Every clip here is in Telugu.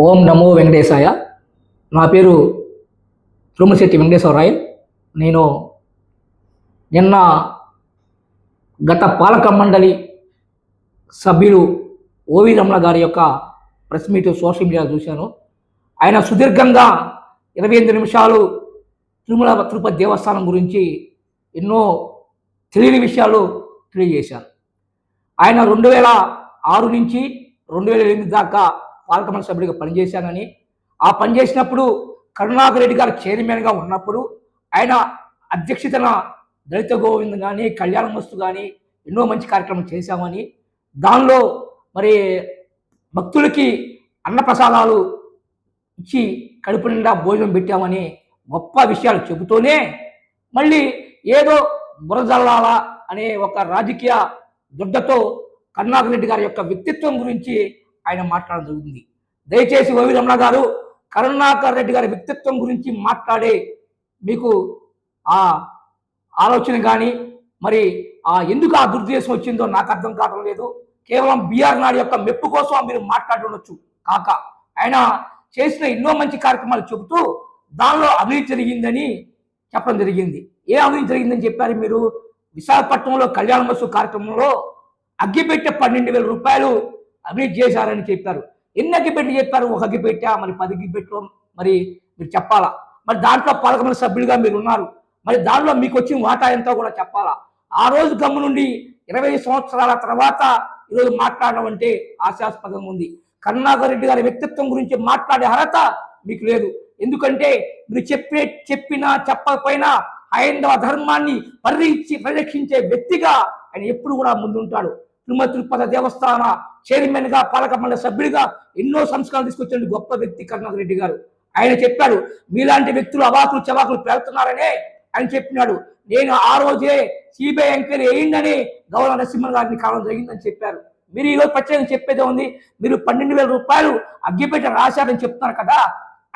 ఓం నమో వెంకటేశాయ. నా పేరు తురుమశెట్టి వెంకటేశ్వరరాయ్. నేను నిన్న గత పాలక మండలి సభ్యులు ఓవి రమణ గారి యొక్క ప్రెస్ మీట్ సోషల్ మీడియా చూశాను. ఆయన సుదీర్ఘంగా ఇరవై ఎనిమిది నిమిషాలు తిరుమల తిరుపతి దేవస్థానం గురించి ఎన్నో తెలియని విషయాలు తెలియజేశారు. ఆయన రెండు వేల ఆరు నుంచి రెండు వేల ఎనిమిది దాకా పాలకమండలి సభ్యుడిగా పనిచేశానని. ఆ పనిచేసినప్పుడు కరుణాకర్ రెడ్డి గారు చైర్మన్గా ఉన్నప్పుడు ఆయన అధ్యక్షతన దళిత గోవింద్ కానీ కళ్యాణ మస్తు కానీ ఎన్నో మంచి కార్యక్రమం చేశామని. దానిలో మరి భక్తులకి అన్నప్రసాదాలు ఇచ్చి కడుపు నిండా భోజనం పెట్టామని గొప్ప విషయాలు చెబుతూనే మళ్ళీ ఏదో బురజల్లాల అనే ఒక రాజకీయ దుడ్డతో కరుణాకర్ రెడ్డి గారి యొక్క వ్యక్తిత్వం గురించి ఆయన మాట్లాడడం జరుగుతుంది దయచేసి ఓవి రమణ గారు కరుణాకర్ రెడ్డి గారి వ్యక్తిత్వం గురించి మాట్లాడే మీకు ఆ ఆలోచన కానీ మరి ఆ ఎందుకు ఆ దుర్దేశం వచ్చిందో నాకు అర్థం కావడం లేదు. కేవలం బీఆర్ నాయుడు యొక్క మెప్పు కోసం మీరు మాట్లాడుండొచ్చు కాక ఆయన చేసిన ఎన్నో మంచి కార్యక్రమాలు చెబుతూ దానిలో అవినీతి జరిగిందని చెప్పడం జరిగింది. ఏ అవినీతి జరిగిందని చెప్పారు మీరు? విశాఖపట్నంలో కళ్యాణ మసు కార్యక్రమంలో అగ్గిపెట్టె పన్నెండు వేల రూపాయలు అభివృద్ధి చేశారని చెప్పారు. ఎన్ని అగ్గిపెట్టి చెప్పారు? ఒక అగ్గిపెట్టా మరి పది అగ్గిపెట్టడం మరి మీరు చెప్పాలా? మరి దాంట్లో పదకొండు సభ్యులుగా మీరు ఉన్నారు మరి దానిలో మీకు వచ్చిన వాటా ఎంతో కూడా చెప్పాలా? ఆ రోజు గమ్ము నుండి ఇరవై సంవత్సరాల తర్వాత ఈరోజు మాట్లాడడం అంటే ఆశాస్పదంగా ఉంది. కరుణాకర్ రెడ్డి గారి వ్యక్తిత్వం గురించి మాట్లాడే అర్హత మీకు లేదు. ఎందుకంటే మీరు చెప్పే చెప్పినా చెప్పకపోయినా హైందవ ధర్మాన్ని పరిరక్షించే వ్యక్తిగా ఆయన ఎప్పుడు కూడా ముందుంటాడు. తిరుమల తిరుపతి దేవస్థాన చైర్మన్గా పాలక మండలి సభ్యుడిగా ఎన్నో సంస్కరణలు తీసుకొచ్చిన గొప్ప వ్యక్తి కరుణాకర్ రెడ్డి గారు. ఆయన చెప్పాడు మీలాంటి వ్యక్తులు అవాకులు చవాకులు పెడుతున్నారనే ఆయన చెప్పినాడు. నేను ఆ రోజే సిబిఐ ఎంక్వైరీ వేయండి గౌరవ నరసింహన్ గారిని కావడం జరిగిందని చెప్పారు. మీరు ఈరోజు ప్రత్యేకంగా చెప్పేదే ఉంది మీరు పన్నెండు వేల రూపాయలు అగ్గిపెట్ట రాశారని చెప్తున్నారు కదా?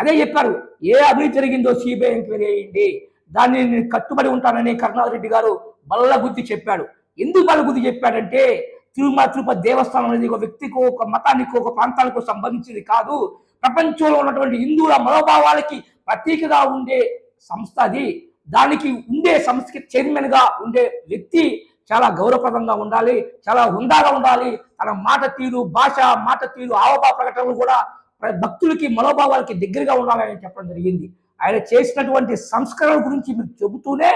అదే చెప్పారు. ఏ అభివృద్ధి జరిగిందో సిబిఐ ఎంక్వైరీ వేయండి. దాన్ని నేను కట్టుబడి ఉంటానని కరుణాకర్ రెడ్డి గారు బల్లగుద్ది చెప్పాడు. ఎందుకు బల్లగుద్ది చెప్పాడంటే తిరుమల తిరుపతి దేవస్థానం అనేది ఒక వ్యక్తికో ఒక మతానికో ఒక ప్రాంతానికో సంబంధించింది కాదు. ప్రపంచంలో ఉన్నటువంటి హిందువుల మనోభావాలకి ప్రతీకగా ఉండే సంస్థ అది. దానికి ఉండే సంస్థకి చైర్మన్గా ఉండే వ్యక్తి చాలా గౌరవప్రదంగా ఉండాలి చాలా హుందాగా ఉండాలి. తన మాట తీరు భాష మాట తీరు హావభావ ప్రకటనలు కూడా భక్తులకి మనోభావాలకి దగ్గరగా ఉండాలని చెప్పడం జరిగింది. ఆయన చేసినటువంటి సంస్కరణల గురించి మీరు చెబుతూనే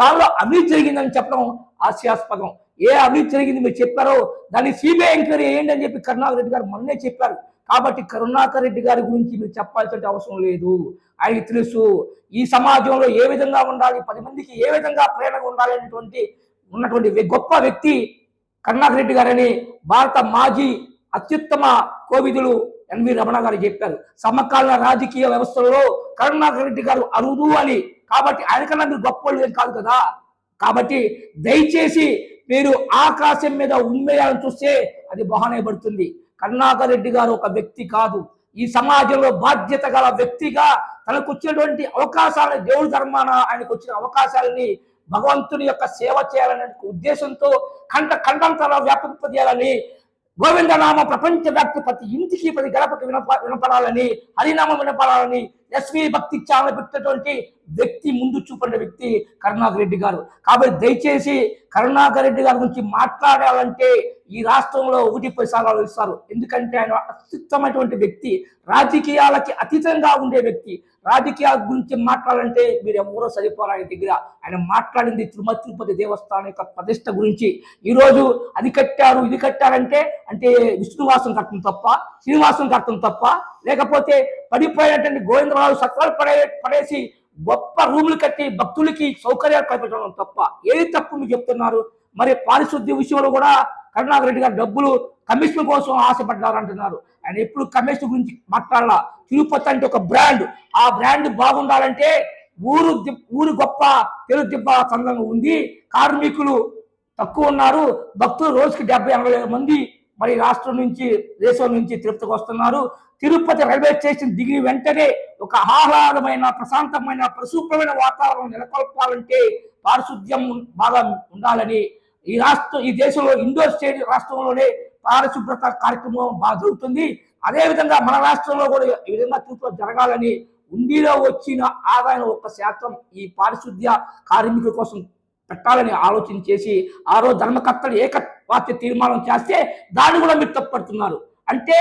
దానిలో అవినీతి జరిగిందని చెప్పడం హాస్యాస్పదం. ఏ అవినీతి జరిగింది మీరు చెప్పారో దాన్ని సిబిఐ ఎంక్వైరీ ఏంటి అని చెప్పి కరుణాకర్ రెడ్డి గారు మొన్నే చెప్పారు. కాబట్టి కరుణాకర్ రెడ్డి గారి గురించి మీరు చెప్పాల్సిన అవసరం లేదు. ఆయనకి తెలుసు ఈ సమాజంలో ఏ విధంగా ఉండాలి పది మందికి ఏ విధంగా ప్రేరణ ఉండాలి అనేటువంటి ఉన్నటువంటి గొప్ప వ్యక్తి కరుణాకర్ రెడ్డి గారని భారత మాజీ అత్యుత్తమ కోవిదులు ఎన్వి రమణ గారు చెప్పారు. సమకాలీన రాజకీయ వ్యవస్థలో కరుణాకర్ రెడ్డి గారు అరుదు అని. కాబట్టి ఆయన కన్నా మీరు గొప్ప ఏం కాదు కదా. కాబట్టి దయచేసి మీరు ఆకాశం మీద ఉమ్మేయాలని చూస్తే అది బహానే పడుతుంది. కరుణాకర్ రెడ్డి గారు ఒక వ్యక్తి కాదు. ఈ సమాజంలో బాధ్యత గల వ్యక్తిగా తనకు వచ్చినటువంటి అవకాశాలను దేవుడి ధర్మాన ఆయనకు వచ్చిన అవకాశాలని భగవంతుని యొక్క సేవ చేయాలనే ఉద్దేశంతో కంట కంఠంతర వ్యాపింపజేయాలని గోవిందనామ ప్రపంచ వ్యాప్తి ప్రతి ఇంటికి ప్రతి గడపకి వినప వినపడాలని హరినామం వినపడాలని ఎస్వి భక్తి ఛానల్ పెట్టినటువంటి వ్యక్తి ముందు చూపండి వ్యక్తి కరుణాకర్ రెడ్డి గారు. కాబట్టి దయచేసి కరుణాకర్ రెడ్డి గారి గురించి మాట్లాడాలంటే ఈ రాష్ట్రంలో ఒకటి పది ఇస్తారు. ఎందుకంటే ఆయన అత్యుత్తమైనటువంటి వ్యక్తి రాజకీయాలకి అతీతంగా ఉండే వ్యక్తి. రాజకీయాల గురించి మాట్లాడాలంటే మీరు ఎవరో సరిపోరు ఆయన దగ్గర. ఆయన మాట్లాడింది తిరుమల తిరుపతి దేవస్థానం యొక్క ప్రతిష్ట గురించి. ఈరోజు అది కట్టారు ఇది కట్టారంటే అంటే విష్ణువాసం కట్టడం తప్ప శ్రీనివాసం కట్టడం తప్ప లేకపోతే పడిపోయినటువంటి గోవిందరావు సత్రాలు పడే పడేసి గొప్ప రూములు కట్టి భక్తులకి సౌకర్యాలు కల్పించడం తప్ప. ఏది తప్పు మీరు చెప్తున్నారు? మరి పారిశుద్ధ్య విషయంలో కూడా కరుణాకర్ రెడ్డి గారు డబ్బులు కమిషన్ కోసం ఆశపడ్డారు అంటున్నారు ఆయన ఎప్పుడు కమిషన్ గురించి మాట్లాడాల? తిరుపతి అంటే ఒక బ్రాండ్. ఆ బ్రాండ్ బాగుండాలంటే ఊరు ది- ఊరు గొప్ప తెలుగు దిబ్బ సంఘంగా ఉంది. కార్మికులు తక్కువ ఉన్నారు. భక్తులు రోజుకి డెబ్బై ఎనభై మంది మరి రాష్ట్రం నుంచి దేశం నుంచి తిరుపతికి వస్తున్నారు. తిరుపతి రైల్వే స్టేషన్ దిగిన వెంటనే ఒక ఆహ్లాదమైన ప్రశాంతమైన ప్రసూపమైన వాతావరణం నెలకొల్పాలంటే పారిశుద్ధ్యం బాగా ఉండాలని ఈ రాష్ట్రం ఈ దేశంలో ఇండోర్ స్టేడియం రాష్ట్రంలోనే పారిశుభ్రత కార్యక్రమం బాగా జరుగుతుంది. అదేవిధంగా మన రాష్ట్రంలో కూడా ఈ విధంగా తీర్పు జరగాలని ఉండిలో వచ్చిన ఆదాయం ఒక్క శాతం ఈ పారిశుద్ధ్య కార్మికుల కోసం పెట్టాలని ఆలోచన చేసి ఆ రోజు ధర్మకర్తలు ఏకవాక్య తీర్మానం చేస్తే దాన్ని కూడా మీరు తప్పుపడుతున్నారు. అంటే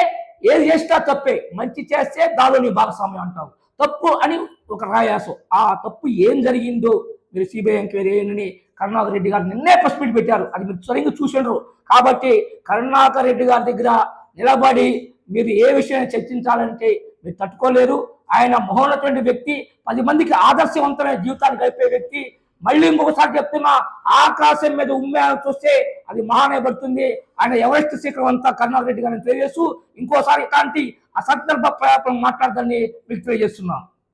ఏది చేసినా తప్పే మంచి చేస్తే దానిలో నీ భాగస్వామ్యం అంటావు. తప్పు అని ఒక రాయాసం. ఆ తప్పు ఏం జరిగిందో మీరు సిబిఐ ఎంక్వైరీ చేయండి. కరుణాకర్ రెడ్డి గారు నిన్నే ప్రెస్ మీట్ పెట్టారు. అది మీరు సరిగ్గా చూసిండ్రు. కాబట్టి కరుణాకర్ రెడ్డి గారి దగ్గర నిలబడి మీరు ఏ విషయాన్ని చర్చించాలంటే మీరు తట్టుకోలేరు. ఆయన మహోన్నటువంటి వ్యక్తి పది మందికి ఆదర్శవంతమైన జీవితాన్ని గడిపే వ్యక్తి. మళ్ళీ ఇంకొకసారి చెప్తున్నా ఆకాశం మీద ఉమ్మేయాలని చూస్తే అది మహానయపడుతుంది ఆయన ఎవరెస్ట్ శిఖరం అంతా కరుణాకర్ రెడ్డి గారిని తెలియజేస్తూ ఇంకోసారి ఇలాంటి అసందర్భ ప్రయాణం మాట్లాడదని మీకు తెలియజేస్తున్నాం.